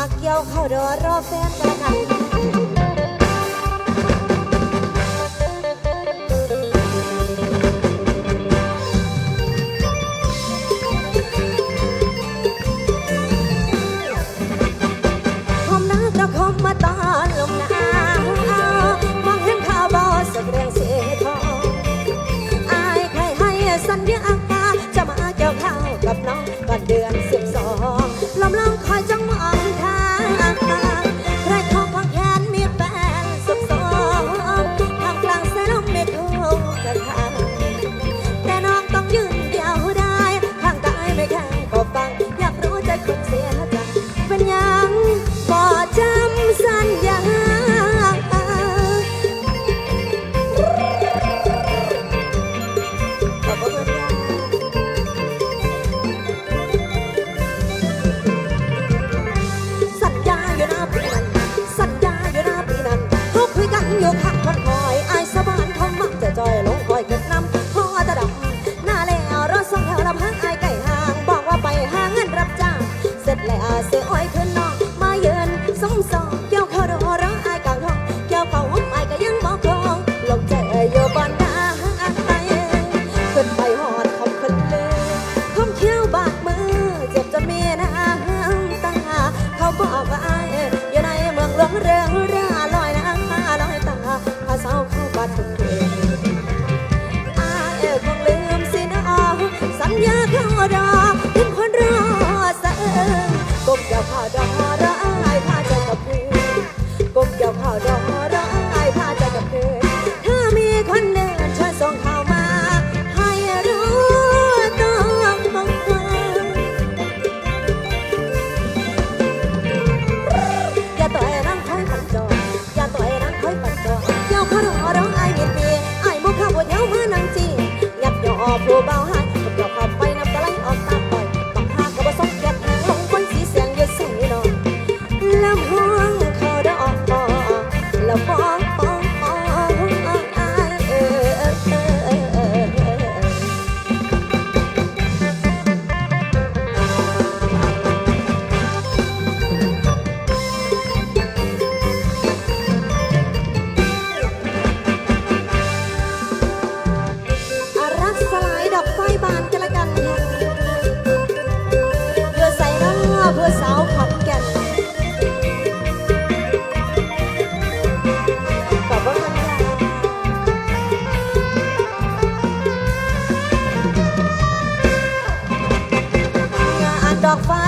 อาเกี่ยวเข้าดอรอแฟนกันค่าตอนลมหนาวมองเห็นข้าวบอสกเรียงเสีทองอายใครให้สัญญามาจะมาเกี่ยวข้าวกับน้องก่อนเดือนสิบสองลมลองคอยจ้องมอง ดอกฟ้า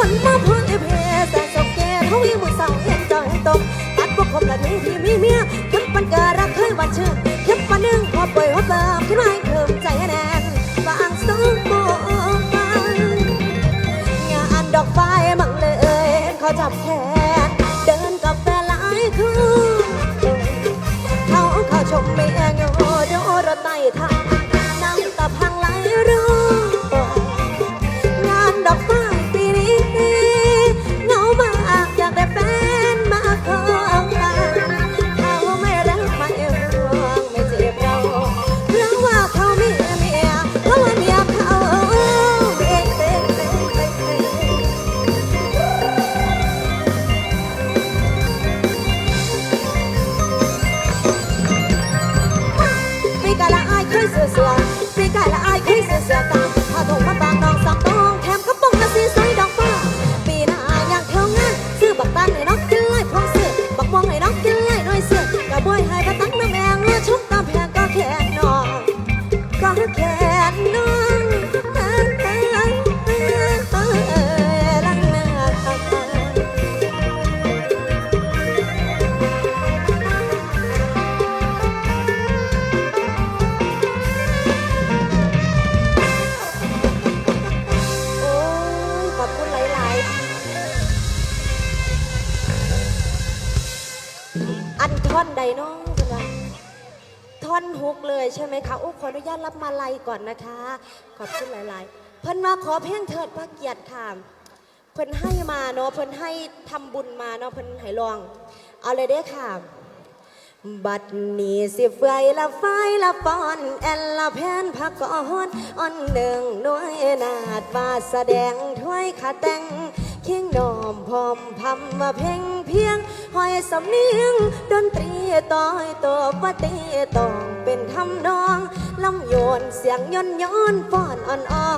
คนมาพึ่งแพ้แต่สกแกทวีมือเสาเอ็นจตกตัดพวกผมละนี้ที่มีเมียขึ้ปันกะรักเคยวันเชื่อขึ้ปันหนึ่งพอป่วยหัวเติมขึ้นม่เพิ่มใจแน่นบางสูงโมฟังงานดอกไฟมั่งเลยเขาจับแขนเดินกับแฟนหลายคืนเขาเขาชมไม่ นุญาตรับมาลัยก่อนนะคะ ขอบคุณหลาย ๆ เพิ่นมาขอเพลงเถิดพระเกียรติค่ะ เพิ่นให้มาเนาะ เพิ่นให้ทำบุญมาเนาะ เพิ่นให้ลอง เอาเลยเด้อค่ะ บัดนี้สิไฟยละไฟละปอน แอนละแพนพักกอนอ่อนหนึ่งน้วยนาดว่าแสดงถ้วยขาแต่งเคียงนอมพร้อมพำมาเพ่งเพียงหอยสำเนียงดนตรีต้อยตัวปฏิต้อง เป็นทำนองลำโยนเสียงย้อนย้อนฟ้อนอ่อนอ่อ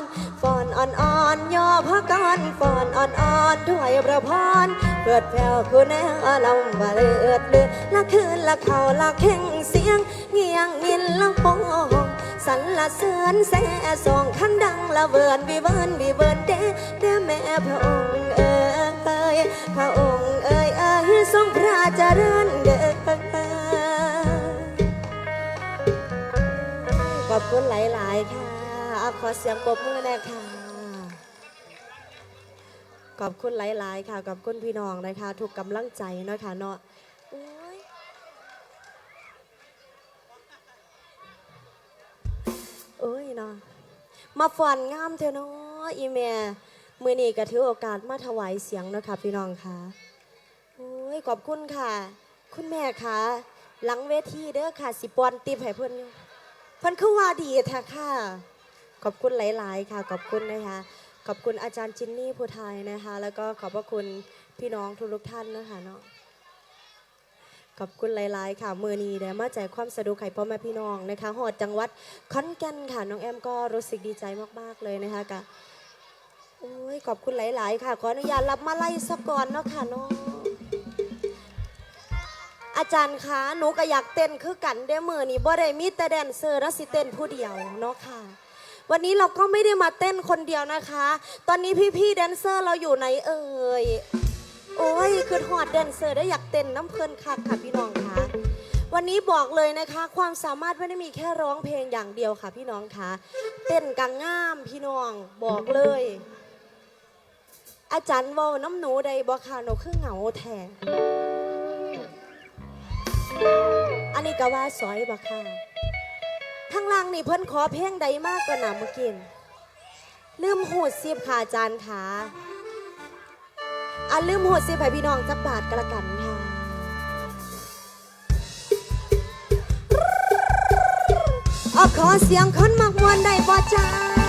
นฟ้อนอ่อนอ่อนย่อพักกันฟ้อนอ่อนอ่อนถ้วยประพรเกิดแผ่วคุณแนวลำบาเลือดเลือดละคืนละเข่าละแข่งเสียงเงียงนินละปองสันละเสือนแซ่สองขันดังละเวินวิเวินวิเวินเด้เด้แม่พระองค์เอ๋ยพระองค์เอ๋ยเอ๋ยทรงพระเจริญเด้ คุณหลาย ๆ ค่ะเอาขอเสียงปรบมือหน่อยค่ะ ขอบคุณหลาย ๆ ค่ะ ขอบคุณพี่น้องนะคะ ถูกกำลังใจเนาะค่ะเนาะโอ้ยโอ้ยเนาะมาฝันงามเถอะเนาะอีเมียมือนี้ก็ถือโอกาสมาถวายเสียงนะคะพี่น้องค่ะโอ้ยขอบคุณค่ะ คุณแม่ค่ะ หลังเวทีเด้อค่ะ สิปอนติบให้เพิ่นอยู่ เพิ่นคือว่าดีแท้ค่ะ ขอบคุณหลาย ๆ ค่ะ ขอบคุณนะคะ ขอบคุณอาจารย์จินนี่ผู้ไทยนะคะ แล้วก็ขอบพระคุณพี่น้องทุกๆท่านนะคะเนาะขอบคุณหลาย ๆ ค่ะ มือนีได้มาแจกความสะดวกไข่พ่อแม่พี่น้องนะคะหอดจังหวัดขอนแก่นค่ะ น้องแอมก็รู้สึกดีใจมาก ๆ เลยนะคะกะโอ้ยขอบคุณหลาย ๆ ค่ะ ขออนุญาตรับมาไล่สักก่อนเนาะค่ะเนาะ อาจารย์คะหนูก็อยากเต้นคือกันเด้มือนี้บ่ได้มีแต่แดนเซอร์และสิเต้นผู้เดียวเนาะค่ะ วันนี้เราก็ไม่ได้มาเต้นคนเดียวนะคะ ตอนนี้พี่ๆแดนเซอร์เราอยู่ไหนเอ่ยโอ้ยคือหอดแดนเซอร์ได้อยากเต้นน้ำเพลินคักค่ะพี่น้องคะวันนี้บอกเลยนะคะ ความสามารถไม่ได้มีแค่ร้องเพลงอย่างเดียวค่ะ พี่น้องคะเต้นกังง่ามพี่น้องบอกเลย อาจารย์ว่าน้ำหนูใดบอกค่ะหนูคือเหงาแท้ อันนี้ก็ว่าสอยบักค่ะข้างล่างนี่เพิ่นขอเพลงใดมากกว่าหนาเมื่อกี้ลืมหูดซีบค่ะอาจารย์ค่ะอะลืมหูดซีบให้พี่น้องจักบาทกละกันค่ะเอาขอเสียงคนมักมวนได้บ่จ้า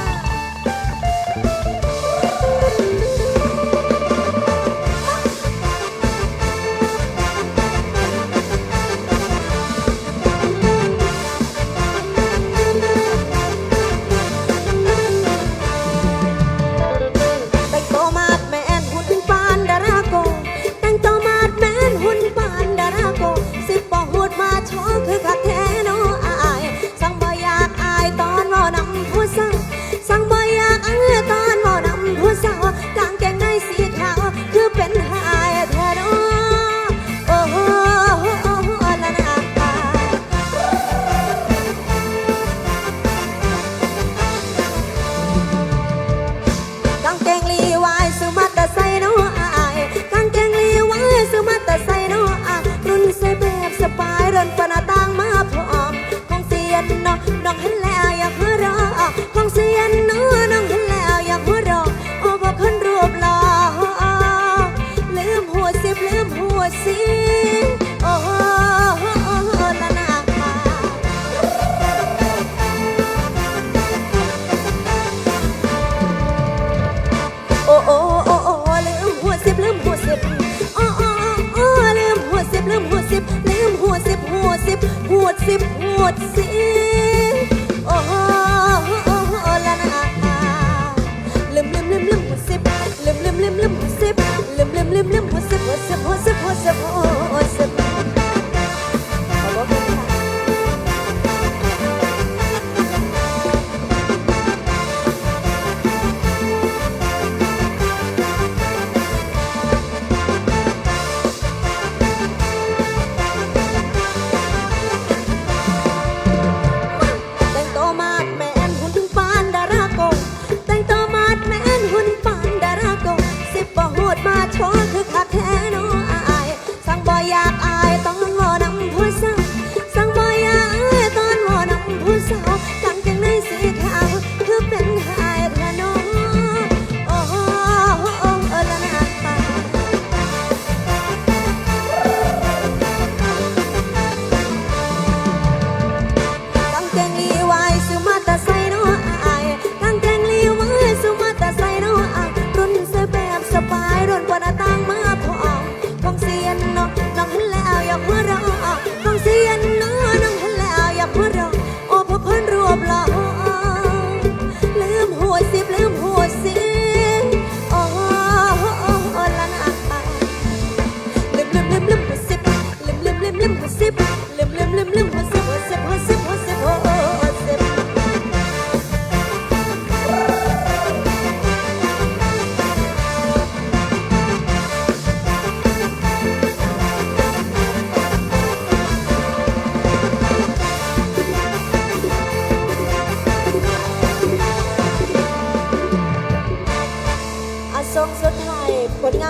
see.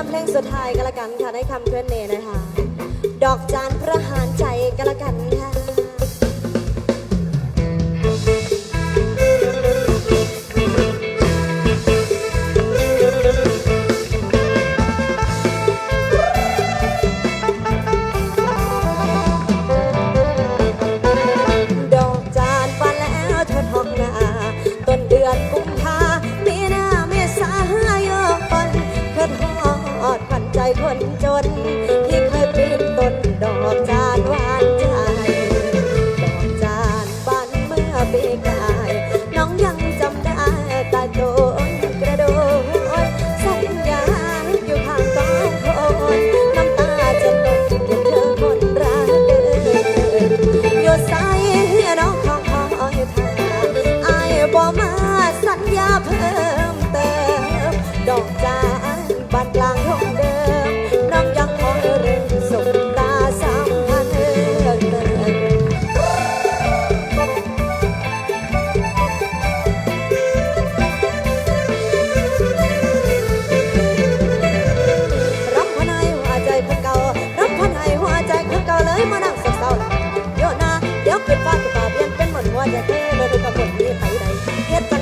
เพลงสุดท้ายกันละกันค่ะได้คำเพื่อนเนนะคะ ดอกจานพระหารใจกันละกันค่ะ Get